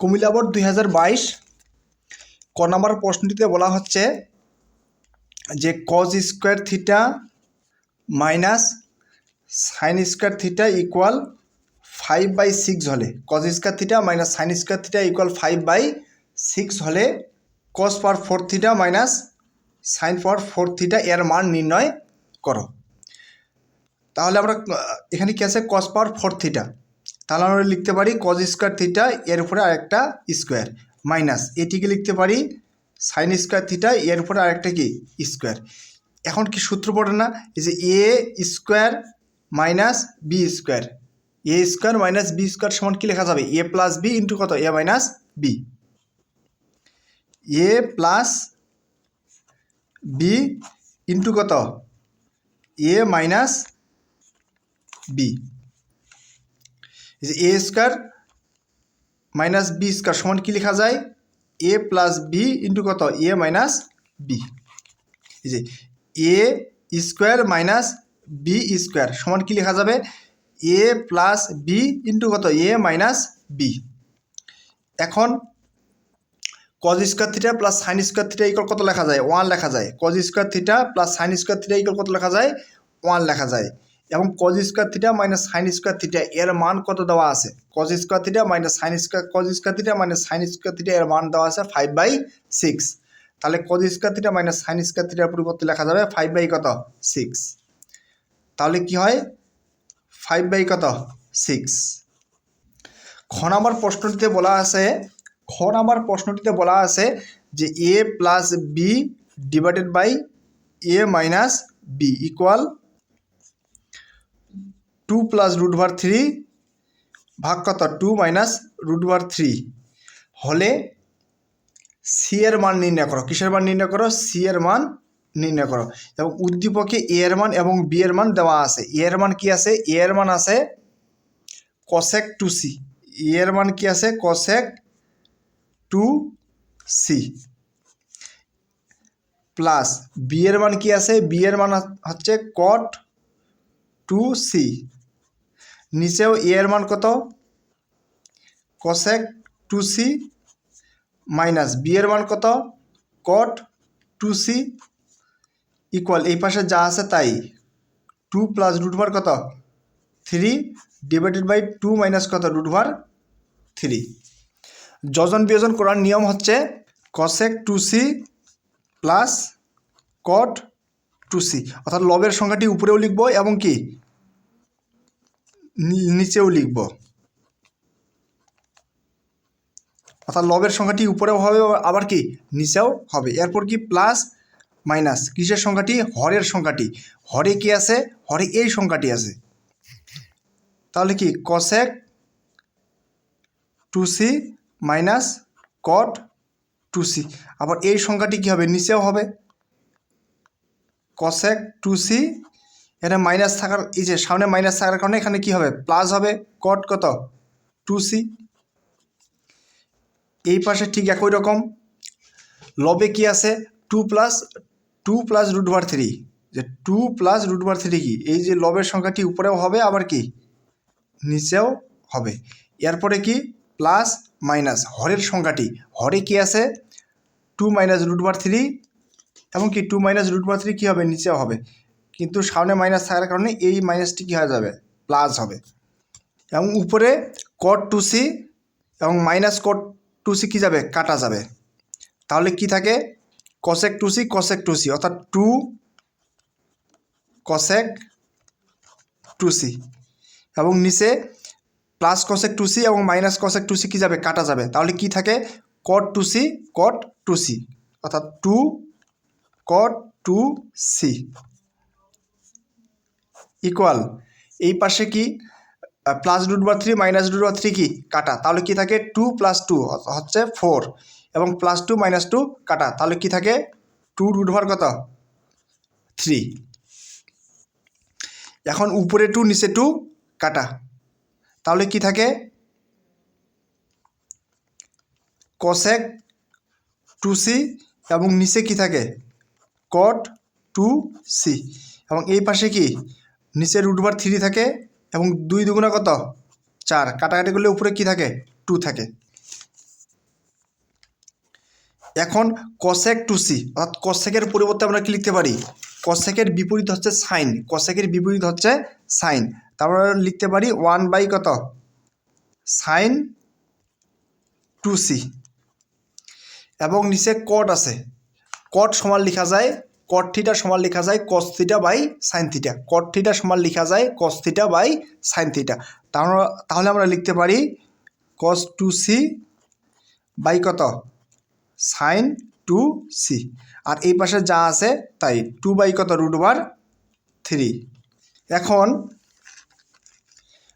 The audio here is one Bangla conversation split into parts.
কুমিল্লা দুই হাজার বাইশ ক নম্বর প্রশ্নটিতে বলা হচ্ছে যে cos square theta minus sine square theta equal five by six হলে cos square theta minus sine square theta equal five by six হলে cos power four theta minus sine power four theta এর মান নির্ণয় করো। তাহলে আমরা এখানে কি আছে? কস পাওয়ার ফোর থিটা তাহলে আমরা লিখতে পারি কজ স্কোয়ার থিটা এর উপরে আরেকটা স্কোয়ার মাইনাস এটিকে লিখতে পারি সাইন স্কোয়ার থিটা এর উপরে আরেকটা কি? স্কোয়ার এখন কি সূত্র পড়ে না? এই যে A square minus B square A square minus B square সমান কি লেখা যাবে? এ প্লাস বি ইন্টু কত? A minus B A plus B into কত? A minus B A square minus B square সমান কি লেখা যায়? এ প্লাস বি ইন্টু কত? A minus B. এই যে A square minus B square সমান কি লেখা যাবে? এ প্লাস বি ইন্টু কত? A minus B. এখন cos square theta plus sine square theta equal কত লেখা যায়? ওয়ান লেখা যায়। Cos square theta plus sine square theta equal কত লেখা যায়? ওয়ান লেখা যায়। এবং cos square theta minus sine square theta এর মান কত দেওয়া আছে? Cos square theta minus sine square cos square theta minus sine square theta এর মান দেওয়া আছে ফাইভ বাই সিক্স তাহলে cos square theta minus sine square থিটার পরিবর্তে লেখা যাবে ফাইভ বাই কত? সিক্স তাহলে কি হয়? ফাইভ বাই কত? সিক্স খ নাম্বার প্রশ্নটিতে বলা আছে, খ নাম্বার প্রশ্নটিতে বলা আছে যে A plus B divided by A minus B equal two plus root over three ভাগ কত? Two minus root over three হলে সি এর মান নির্ণয় করো। কিসের মান নির্ণয় করো? সি এর মান নির্ণয় করো। এবং উদ্দীপকে এ এর মান এবং বি এর মান দেওয়া আছে। এ এর মান কি আছে? এ এর মান আছে কসেক টু সি এর মান কি আছে? Cosec two C plus B এর মান কি আছে? বি এর মান হচ্ছে কট টু সি নিচেও এ এর মান কত? Cosec two C minus B এর মান কত? কট টু সি ইকুয়াল এই পাশে যা আছে তাই। টু প্লাস রুট ভার কত? Three divided by two minus কত? রুট ভার থ্রি যজন বিয়োজন করার নিয়ম হচ্ছে cosec two C plus cot two C অর্থাৎ লবের সংখ্যাটি উপরেও লিখব এবং কি? নিচেও লিখব। অর্থাৎ লবের সংখ্যাটি উপরেও হবে, আবার কি? নিচেও হবে। এরপর কি? প্লাস মাইনাস কিসের সংখ্যাটি? হরের সংখ্যাটি। হরে কি আছে? হরে এই সংখ্যাটি আছে। তাহলে কি? Cosec two C minus cot two C আবার এই সংখ্যাটি কী হবে? নিচেও হবে। কসেক টু সি এখানে মাইনাস থাকার, এই যে সামনে মাইনাস থাকার কারণে এখানে কি হবে? প্লাস হবে। কট কত? টু সি এই পাশে ঠিক একই রকম। লবে কি আছে? Two plus two plus root over three যে two plus root over three কি? এই যে লবের সংখ্যাটি উপরেও হবে, আবার কি? নিচেও হবে। এরপরে কি? প্লাস মাইনাস হরের সংখ্যাটি। হরে কি আছে? Two minus root over three এবং কি? Two minus root over three কী হবে? নিচেও হবে। কিন্তু সামনে মাইনাস থাকার কারণে এই মাইনাসটি কী হয়ে যাবে? প্লাস হবে। এবং উপরে কট টু সি এবং মাইনাস কট টু সি কী যাবে? কাটা যাবে। তাহলে কি থাকে? Cosec two C cosec two C অর্থাৎ টু কসেক টু সি এবং নিচে প্লাস কসেক টু সি এবং মাইনাস কসেক টু সি কী যাবে? কাটা যাবে। তাহলে কি থাকে? Cot two C cot two C অর্থাৎ two cot two C equal এই পাশে কি plus root over three minus root over three কি? কাটা। তাহলে কি থাকে? টু প্লাস টু হচ্ছে ফোর এবং প্লাস টু মাইনাস টু কাটা। তাহলে কি থাকে? টু রুট ভার কত? থ্রি এখন উপরে টু নিচে টু কাটা। তাহলে কি থাকে? কসেক টু সি এবং নিচে কি থাকে? কট টু সি এবং এই পাশে কি? নিচে রুট বার থ্রি থাকে এবং দুই দুগুণা কত? চার। কাটাকাটি করলে উপরে কি থাকে? টু থাকে। এখন কসেক টু সি অর্থাৎ কসেকের পরিবর্তে আমরা কি লিখতে পারি? কসেকের বিপরীত হচ্ছে সাইন কসেকের বিপরীত হচ্ছে সাইন তারপর লিখতে পারি ওয়ান বাই কত? সাইন টু সি এবং নিচে কট আছে। কট সমান লেখা যায় কট থিটা সমান লেখা যায় cos by sine theta cot theta সমান লেখা যায় কস বাই সাইন থিটা তাহলে তাহলে আমরা লিখতে পারি কস টু সি বাই কত? সাইন টু সি আর এই পাশে যা আছে তাই টু বাই কত? রুট ওভার থ্রি এখন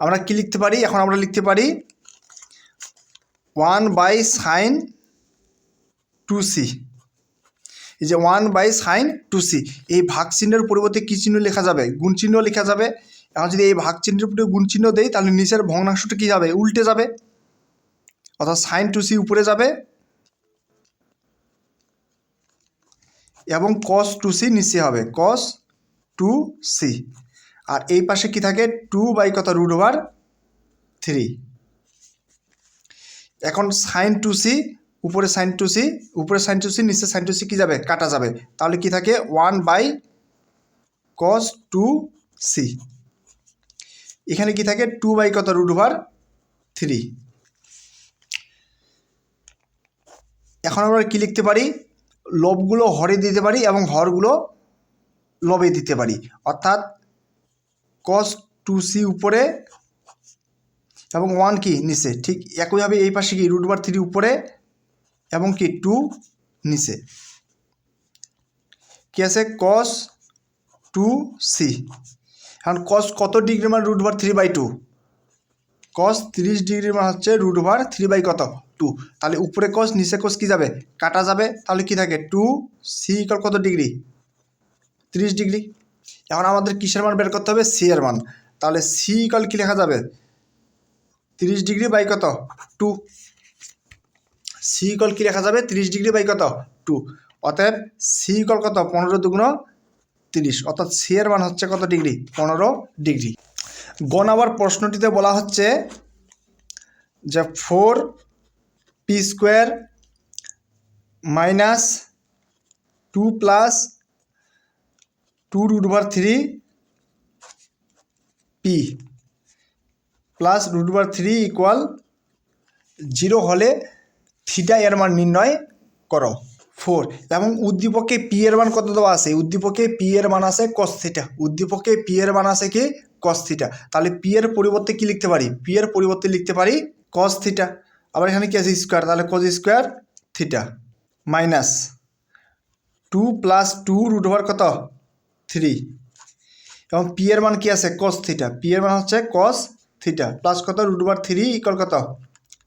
আমরা কি লিখতে পারি? এখন আমরা লিখতে পারি one by sine two C এই যে one by sine two C এই ভাগ চিহ্নের পরিবর্তে কী চিহ্ন লেখা যাবে? গুণ চিহ্ন লেখা যাবে। এখন যদি এই ভাগ চিহ্নের উপরে গুণ চিহ্ন দেই, তাহলে নিচের ভগ্নাংশটা কী যাবে? উল্টে যাবে। অর্থাৎ সাইন টু সি উপরে যাবে। এবং কস টু সি নিচে হবে। কস টু সি আর এই পাশে কি থাকে? টু বাই কত? রুট ওভার থ্রি এখন সাইন টু সি উপরে সাইন টু সি উপরে সাইন টু সি নিচে সাইন টু সি কী যাবে? কাটা যাবে। তাহলে কি থাকে? One by cos two C এখানে কি থাকে? টু বাই কত? রুট ওভার থ্রি এখন আমরা কি লিখতে পারি? লবগুলো হরে দিতে পারি এবং হরগুলো লবে দিতে পারি। অর্থাৎ কস টু সি উপরে এবং ওয়ান কি? নিচে। ঠিক একইভাবে এই পাশে কি? রুট বার থ্রি উপরে এবং কি? টু নিচে। কি আছে? কস টু সি এখন কস কত ডিগ্রি মান root over three by two cos তিরিশ ডিগ্রি মান হচ্ছে রুট ওভার থ্রি বাই কত? টু তাহলে উপরে কস নিচে কস কি যাবে? কাটা যাবে। তাহলে কি থাকে? টু সি ইকাল কত ডিগ্রি তিরিশ ডিগ্রি এখন আমাদের কিসের মান বের করতে হবে? সি এর মান। তাহলে সি ইকাল কি লেখা যাবে? তিরিশ ডিগ্রি বাই কত? টু সি ইকাল কি লেখা যাবে? তিরিশ ডিগ্রি বাই কত? টু। অতএব সি ইকাল কত? পনেরো দুগুণ তিরিশ। অর্থাৎ সি এর মান হচ্ছে কত ডিগ্রি? পনেরো ডিগ্রি। গ আবার প্রশ্নটিতে বলা হচ্ছে যে four P square minus two plus two root over three P plus root over three equal zero হলে থিটা এর মান নির্ণয় করো। ফোর এবং উদ্দীপকে পি এর মান কত দেওয়া আছে? উদ্দীপকে পি এর মান আছে কস থিটা উদ্দীপকে পি এর মান আছে কি? কস থিটা তাহলে পি এর পরিবর্তে কি লিখতে পারি? পি এর পরিবর্তে লিখতে পারি কস থিটা আবার এখানে কি আছে? স্কোয়ার তাহলে cos square theta minus two plus two root over কত? থ্রি এবং পি এর মান কি আছে? কস থিটা পি এর মান হচ্ছে কস থিটা প্লাস কত? রুট ওভার থ্রি ইকুয়াল কত?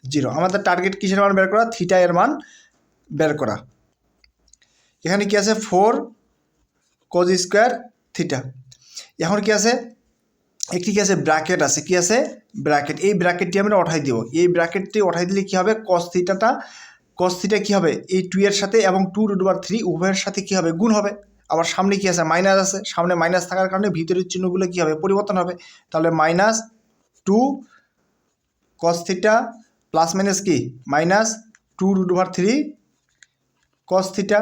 জিরো। আমাদের টার্গেট কিসের মান বের করা? থিটা এর মান বের করা। এখানে কি আছে? ফোর কজ স্কোয়ার থিটা এখন কি আছে? একটি কি আছে? ব্র্যাকেট আছে। কি আছে? ব্র্যাকেট এই ব্র্যাকেটটি আমরা ওঠাই দিব। এই ব্র্যাকেটটি ওঠাই দিলে কি হবে? কস থিটাটা কস থিটা কী হবে? এই টু এর সাথে এবং টু রুট ওভার থ্রি উভয়ের সাথে কী হবে? গুণ হবে। আবার সামনে কি আছে? মাইনাস আছে। সামনে মাইনাস থাকার কারণে ভিতরের চিহ্নগুলো কী হবে? পরিবর্তন হবে। তাহলে minus two cos theta plus minus কি? Minus two root over three cos theta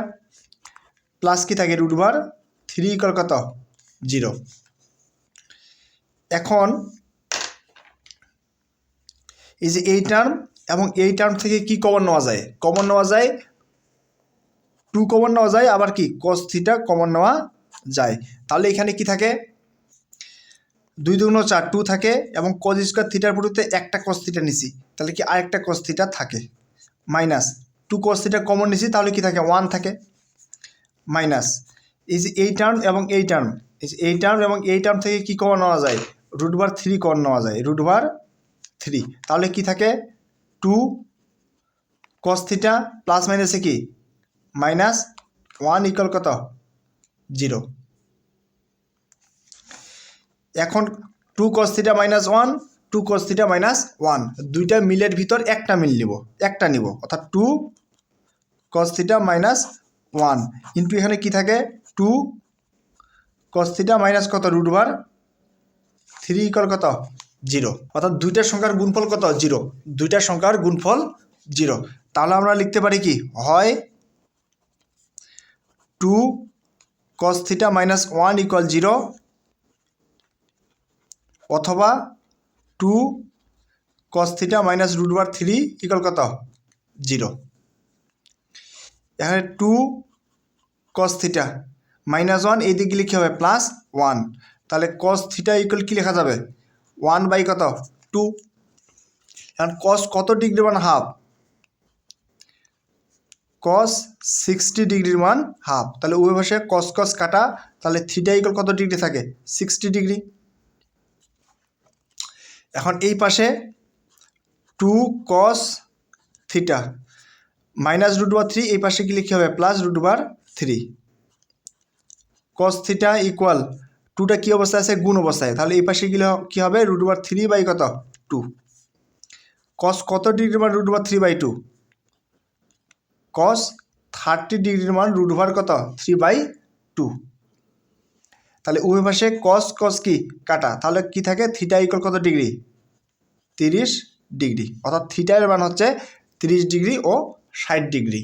plus কি থাকে রুট ওভার থ্রি ইকাল কত? জিরো। এখন এই যে এই টার্ম এবং এই টার্ম থেকে কি কমন নেওয়া যায়? কমন নেওয়া যায় টু কমন নেওয়া যায়, আবার কি? কস থিটা কমন নেওয়া যায়। তাহলে এখানে কি থাকে? দুই দুগুণ চার টু থাকে এবং কজ স্কোয়ার থিটার পরিবর্তে একটা কস থিটা নিছি, তাহলে কি আরেকটা কস থিটা থাকে? Minus two cos theta common নিছি, তাহলে কি থাকে? ওয়ান থাকে। মাইনাস এই যে এই টার্ম এবং এই টার্ম এই যে এই টার্ম এবং এই টার্ম থেকে কি কমন নেওয়া যায়? রুট বার থ্রি কমন নেওয়া যায়। রুট বার থ্রি তাহলে কি থাকে? টু কস থিটা প্লাস মাইনাসে কি? মাইনাস ওয়ান ইকুয়াল কত? জিরো এখন two cos theta minus one two cos theta minus one দুইটা মিলের ভিতর একটা মিল নিব, একটা নিব, অর্থাৎ two cos theta minus one into এখানে কি থাকে? টু কস থিটা মাইনাস কত? রুট বার থ্রি ইকল কত? জিরো অর্থাৎ দুইটার সংখ্যার গুণফল কত? জিরো দুইটার সংখ্যার গুণফল জিরো তাহলে আমরা লিখতে পারি কি? হয় two cos theta minus one equal zero অথবা two cos theta minus root over three equal কত জিরো এখানে two cos theta minus one এই দিকে লিখে হবে প্লাস ওয়ান তাহলে কস থিটা ইকুয়াল কী লেখা যাবে? ওয়ান বাই কত? টু এখন কস কত ডিগ্রি মান হাফ কস সিক্সটি ডিগ্রির মান হাফ তাহলে উভয় পাশে কস কস কাটা, তাহলে থিটা ইকুয়াল কত ডিগ্রি থাকে? সিক্সটি ডিগ্রি এখন এই পাশে two cos theta minus root three এই পাশে কি লিখতে হবে? Plus root three cos theta equal টুটা কী অবস্থায় আছে? গুণ অবস্থায়। তাহলে এই পাশে গেলে কী হবে? রুট থ্রি বাই কত? টু কস কত ডিগ্রির মান root three by two cos thirty ডিগ্রির মান রুট কত? থ্রি বাই টু তাহলে উভয় পাশে কস কস কি? কাটা। তাহলে কি থাকে? থিটা ইকল কত ডিগ্রি তিরিশ ডিগ্রি অর্থাৎ থিটার মান হচ্ছে তিরিশ ডিগ্রি ও ষাট ডিগ্রি